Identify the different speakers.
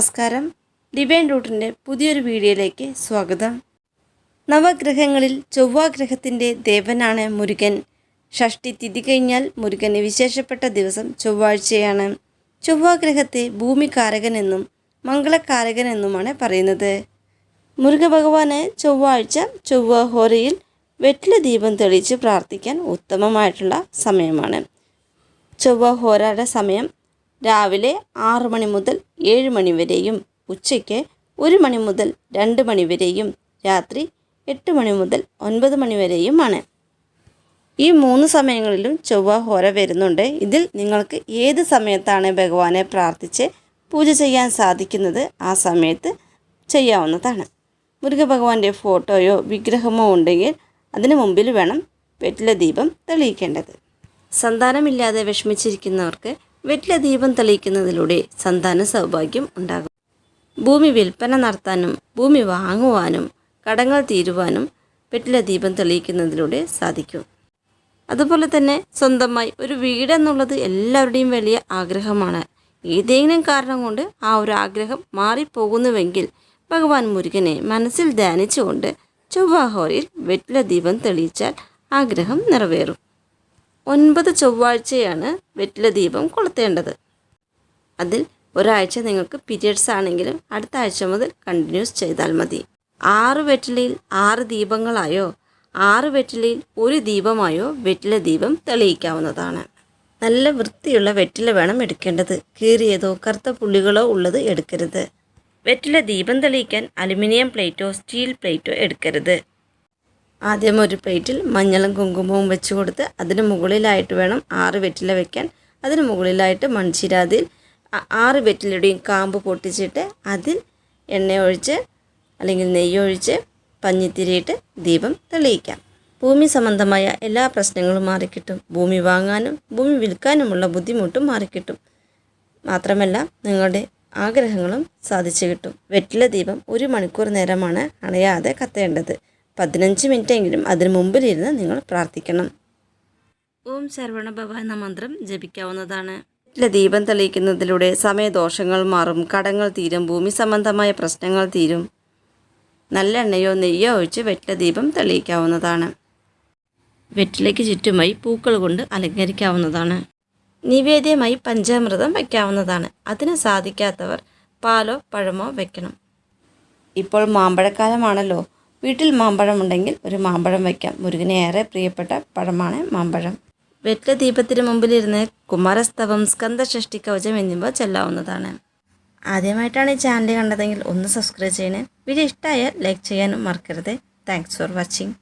Speaker 1: നമസ്കാരം. ഡിവൈൻ റൂട്ടിന്റെ പുതിയൊരു വീഡിയോയിലേക്ക് സ്വാഗതം. നവഗ്രഹങ്ങളിൽ ചൊവ്വാഗ്രഹത്തിന്റെ ദേവനാണ് മുരുകൻ. ഷഷ്ടി തിഥി കഴിഞ്ഞാൽ മുരുകന് വിശേഷപ്പെട്ട ദിവസം ചൊവ്വാഴ്ചയാണ്. ചൊവ്വാഗ്രഹത്തെ മംഗളകാരകൻ എന്നുമാണ് പറയുന്നത്. മുരുക ഭഗവാന് ചൊവ്വാഴ്ച ചൊവ്വ ഹോരയിൽ വെറ്റില ദീപം തെളിയിച്ച് പ്രാർത്ഥിക്കാൻ ഉത്തമമായിട്ടുള്ള സമയമാണ്. ചൊവ്വ ഹോരയുടെ സമയം രാവിലെ ആറ് മണി മുതൽ ഏഴ് മണി വരെയും ഉച്ചയ്ക്ക് ഒരു മണി മുതൽ രണ്ട് മണി വരെയും രാത്രി എട്ട് മണി മുതൽ ഒൻപത് മണി വരെയുമാണ്. ഈ മൂന്ന് സമയങ്ങളിലും ചൊവ്വ ഹോര വരുന്നുണ്ട്. ഇതിൽ നിങ്ങൾക്ക് ഏത് സമയത്താണ് ഭഗവാനെ പ്രാർത്ഥിച്ച് പൂജ ചെയ്യാൻ സാധിക്കുന്നത്? ആ സമയത്ത് ചെയ്യാവുന്നതാണ്. മുരുക ഭഗവാന്റെ ഫോട്ടോയോ വിഗ്രഹമോ ഉണ്ടെങ്കിൽ അതിനു മുമ്പിൽ വേണം വെറ്റില ദീപം തെളിയിക്കേണ്ടത്. സന്താനമില്ലാതെ വിഷമിച്ചിരിക്കുന്നവർക്ക് വെറ്റില ദീപം തെളിയിക്കുന്നതിലൂടെ സന്താന സൗഭാഗ്യം ഉണ്ടാകും. ഭൂമി വിൽപ്പന നടത്താനും ഭൂമി വാങ്ങുവാനും കടങ്ങൾ തീരുവാനും വെറ്റില ദീപം തെളിയിക്കുന്നതിലൂടെ സാധിക്കും. അതുപോലെ തന്നെ സ്വന്തമായി ഒരു വീടെന്നുള്ളത് എല്ലാവരുടെയും വലിയ ആഗ്രഹമാണ്. ഏതെങ്കിലും കാരണം കൊണ്ട് ആ ഒരു ആഗ്രഹം മാറിപ്പോകുന്നുവെങ്കിൽ ഭഗവാൻ മുരുകനെ മനസ്സിൽ ധ്യാനിച്ചുകൊണ്ട് ചൊവ്വാഹോറിൽ വെറ്റില ദീപം തെളിയിച്ചാൽ ആഗ്രഹം നിറവേറും. ഒൻപത് ചൊവ്വാഴ്ചയാണ് വെറ്റില ദീപം കൊളുത്തേണ്ടത്. അതിൽ ഒരാഴ്ച നിങ്ങൾക്ക് പീരിയഡ്സ് ആണെങ്കിലും അടുത്ത ആഴ്ച മുതൽ കണ്ടിന്യൂസ് ചെയ്താൽ മതി. ആറ് വെറ്റിലയിൽ ആറ് ദീപങ്ങളായോ ആറ് വെറ്റിലയിൽ ഒരു ദീപമായോ വെറ്റില ദീപം തെളിയിക്കാവുന്നതാണ്. നല്ല വൃത്തിയുള്ള വെറ്റില വേണം എടുക്കേണ്ടത്. കീറിയതോ കറുത്ത പുള്ളികളോ ഉള്ളത് എടുക്കരുത്. വെറ്റില ദീപം തെളിയിക്കാൻ അലുമിനിയം പ്ലേറ്റോ സ്റ്റീൽ പ്ലേറ്റോ എടുക്കരുത്. ആദ്യം ഒരു പ്ലേറ്റിൽ മഞ്ഞളും കുങ്കുമവും വെച്ച് കൊടുത്ത് അതിന് മുകളിലായിട്ട് വേണം ആറ് വെറ്റില വെക്കാൻ. അതിന് മുകളിലായിട്ട് മൺചിരാതിൽ ആറ് വെറ്റിലയുടെയും കാമ്പ് പൊട്ടിച്ചിട്ട് അതിൽ എണ്ണ ഒഴിച്ച് അല്ലെങ്കിൽ നെയ്യൊഴിച്ച് പഞ്ഞിത്തിരിയിട്ട് ദീപം തെളിയിക്കാം. ഭൂമി സംബന്ധമായ എല്ലാ പ്രശ്നങ്ങളും മാറിക്കിട്ടും. ഭൂമി വാങ്ങാനും ഭൂമി വിൽക്കാനുമുള്ള ബുദ്ധിമുട്ടും മാറിക്കിട്ടും. മാത്രമല്ല നിങ്ങളുടെ ആഗ്രഹങ്ങളും സാധിച്ചു കിട്ടും. വെറ്റില ദീപം ഒരു മണിക്കൂർ നേരമാണ് അണയാതെ കത്തേണ്ടത്. പതിനഞ്ച് മിനിറ്റെങ്കിലും അതിനു മുമ്പിലിരുന്ന് നിങ്ങൾ പ്രാർത്ഥിക്കണം. ഓം ശരവണഭവ എന്ന മന്ത്രം ജപിക്കാവുന്നതാണ്. ദീപം തെളിയിക്കുന്നതിലൂടെ സമയദോഷങ്ങൾ മാറും കടങ്ങൾ തീരും ഭൂമി സംബന്ധമായ പ്രശ്നങ്ങൾ തീരും. നല്ല എണ്ണയോ നെയ്യോ ഒഴിച്ച് വെറ്റില ദീപം തെളിയിക്കാവുന്നതാണ്. വെറ്റിലയ്ക്ക് ചുറ്റുമായി പൂക്കൾ കൊണ്ട് അലങ്കരിക്കാവുന്നതാണ്. നിവേദ്യമായി പഞ്ചാമൃതം വയ്ക്കാവുന്നതാണ്. അതിന് സാധിക്കാത്തവർ പാലോ പഴമോ വയ്ക്കണം. ഇപ്പോൾ മാമ്പഴക്കാലമാണല്ലോ. വീട്ടിൽ മാമ്പഴം ഉണ്ടെങ്കിൽ ഒരു മാമ്പഴം വയ്ക്കാം. മുരുകന് ഏറെ പ്രിയപ്പെട്ട പഴമാണ് മാമ്പഴം. വെറ്റ ദീപത്തിന് മുമ്പിലിരുന്ന് കുമാരസ്തവം സ്കന്ധഷ്ടി കവചം എന്നിവ ചെല്ലാവുന്നതാണ്. ആദ്യമായിട്ടാണ് ഈ ചാനൽ കണ്ടതെങ്കിൽ ഒന്ന് സബ്സ്ക്രൈബ് ചെയ്യണേ. വീഡിയോ ഇഷ്ടമായാൽ ലൈക്ക് ചെയ്യാനും മറക്കരുത്. Thanks for watching